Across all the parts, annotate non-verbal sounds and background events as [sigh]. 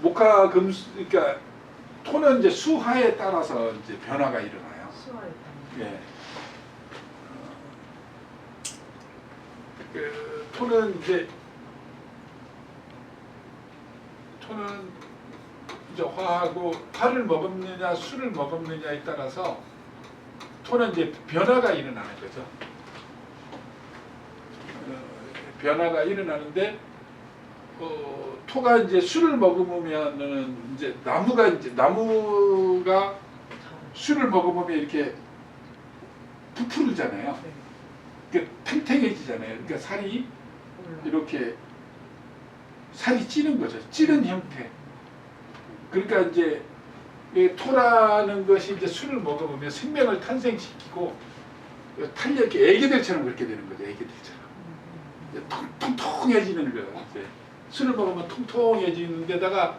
목화 금수 그러니까 토는 이제 수하에 따라서 이제 변화가 일어나요. 수화했다. 예. 그 토는 이제 토는 이제 화하고 화를 먹었느냐 술을 먹었느냐에 따라서 토는 이제 변화가 일어나는 거죠. 어, 변화가 일어나는데 어, 토가 이제 술을 먹으면은 이제 나무가 이제 나무가 술을 먹어보면 이렇게 부풀잖아요. 네. 그러니까 탱탱해지잖아요. 그러니까 살이. 이렇게 살이 찌는 거죠. 찌는 형태. 그러니까 이제 이 토라는 것이 이제 술을 먹어보면 생명을 탄생시키고 탄력이 애기들처럼 그렇게 되는 거죠. 애기들처럼. 음, 이제 통, 통통해지는 거예요. 술을 먹으면 통통해지는 데다가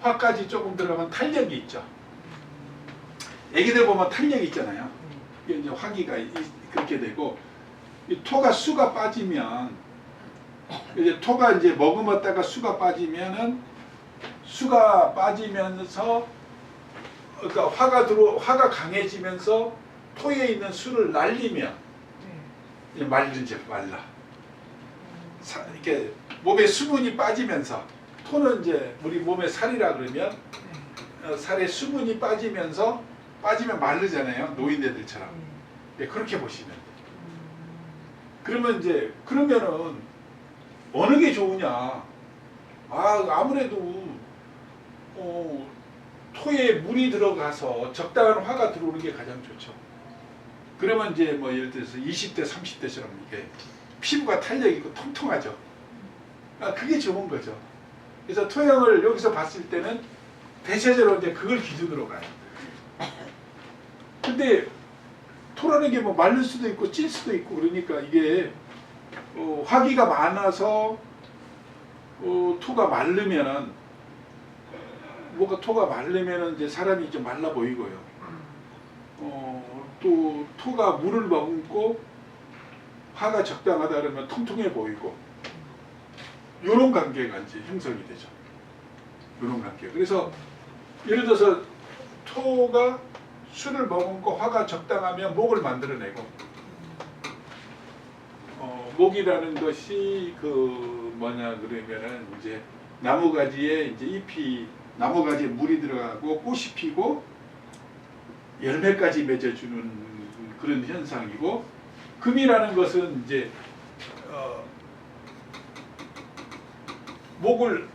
화까지 조금 들어가면 탄력이 있죠. 애기들 보면 탄력이 있잖아요. 음. 이게 이제 화기가 이- 그렇게 되고 이 토가 수가 빠지면 이제 토가 이제 머금었다가 수가 빠지면은 수가 빠지면서 그러니까 화가 들어 화가 강해지면서 토에 있는 수를 날리면 네. 이제 말리지 말라. 사- 이렇게 몸에 수분이 빠지면서 토는 이제 우리 몸의 살이라 그러면 네. 어, 살에 수분이 빠지면서 빠지면 마르잖아요 노인네들처럼 네. 네, 그렇게 보시면. 그러면 이제 그러면은 어느 게 좋으냐? 아 아무래도 어, 토에 물이 들어가서 적당한 화가 들어오는 게 가장 좋죠. 그러면 이제 뭐 예를 들어서 20대 30대처럼 이게 피부가 탄력 있고 통통하죠. 아 그게 좋은 거죠. 그래서 토양을 여기서 봤을 때는 대체적으로 이제 그걸 기준으로 가요. 근데 토라는 게뭐 마를 수도 있고 찔 수도 있고 그러니까 이게 어, 화기가 많아서 어, 토가 마르면은 뭐가 토가 마르면은 이제 사람이 좀 말라 보이고요. 어, 또 토가 물을 머금고 화가 적당하다 그러면 통통해 보이고 이런 관계가 이제 형성이 되죠. 이런 관계. 그래서 예를 들어서 토가 술을 머금고 화가 적당하면 목을 만들어내고 어, 목이라는 것이 그 뭐냐 그러면은 이제 나무 가지에 이제 잎이 나무 가지에 물이 들어가고 꽃이 피고 열매까지 맺어주는 그런 현상이고 금이라는 것은 이제 어, 목을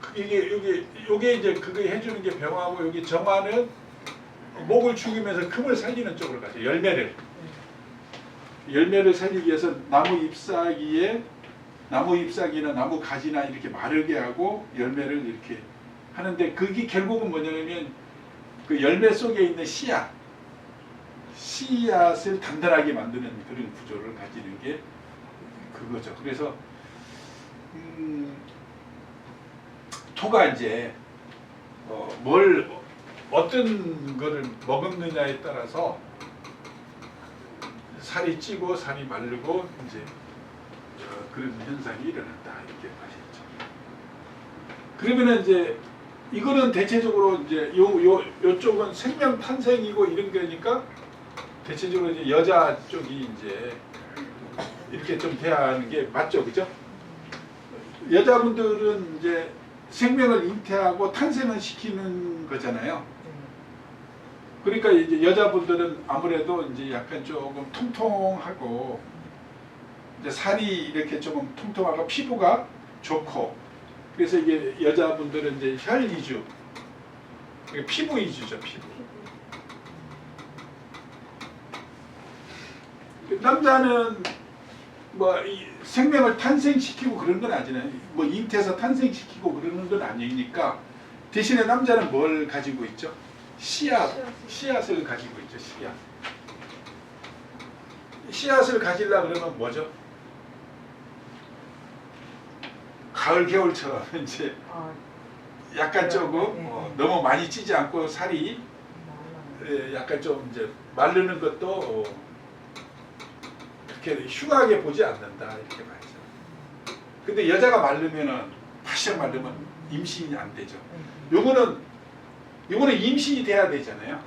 그- 이게 여기 요게 이제 그게 해주는 게 병하고 여기 정화는 목을 죽이면서 금을 살리는 쪽으로 가죠. 열매를. 열매를 살리기 위해서 나무 잎사귀에 나무 잎사귀나 나무 가지나 이렇게 마르게 하고 열매를 이렇게 하는데 그게 결국은 뭐냐면 그 열매 속에 있는 씨앗 씨앗을 단단하게 만드는 그런 구조를 가지는 게 그거죠. 그래서 음, 토가 이제 어, 뭘 어떤 거를 먹었느냐에 따라서 살이 찌고 살이 마르고 이제 어, 그런 현상이 일어난다 이렇게 하셨죠. 그러면은 이제 이거는 대체적으로 이제 요 요 요쪽은 생명 탄생이고 이런 거니까 대체적으로 이제 여자 쪽이 이제 이렇게 좀 돼야 하는 게 맞죠, 그죠? 여자분들은 이제 생명을 잉태하고 탄생을 시키는 거잖아요. 그러니까 이제 여자분들은 아무래도 이제 약간 조금 통통하고 이제 살이 이렇게 조금 통통하고 피부가 좋고 그래서 이게 여자분들은 이제 혈 이게 피부 위주죠 피부 남자는 뭐이 생명을 탄생시키고 그런 건 아니잖아요 뭐 잉태해서 탄생시키고 그러는 건 아니니까 대신에 남자는 뭘 가지고 있죠? 씨앗 씨앗을 가지고 있죠 씨앗. 씨앗을 가지려 그러면 뭐죠? 가을 겨울처럼 [laughs] 이제 아, 약간 조금 어, 너무 많이 찌지 않고 살이 말라. 예, 약간 좀 이제 마르는 것도 어, 그렇게 흉하게 보지 않는다 이렇게 말이죠. 근데 여자가 마르면은 바짝 마르면 임신이 안 되죠. 네. 요거는 요거는 임신이 돼야 되잖아요.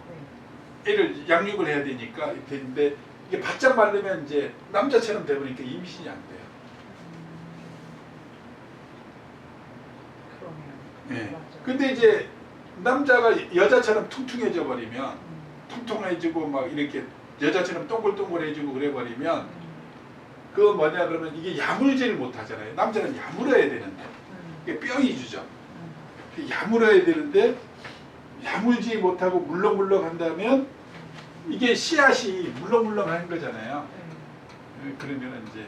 네. 애를 양육을 해야 되니까 되는데 이게 바짝 마르면 이제 남자처럼 되버리니까 임신이 안 돼요. 예. 맞아요. 근데 이제 남자가 여자처럼 퉁퉁해져 버리면 음. 통통해지고 막 이렇게 여자처럼 동글동글해지고 그래 버리면 음. 그건 뭐냐 그러면 이게 야물지를 못하잖아요. 남자는 야물어야 되는데 음. 이게 뼈이 주죠. 음. 야물어야 되는데 야물지 못하고 물렁물렁 한다면 이게 씨앗이 물렁물렁한 거잖아요. 네. 그러면 이제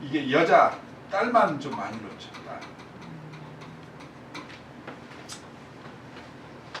이게 여자 딸만 좀 많이 놓죠. 딸.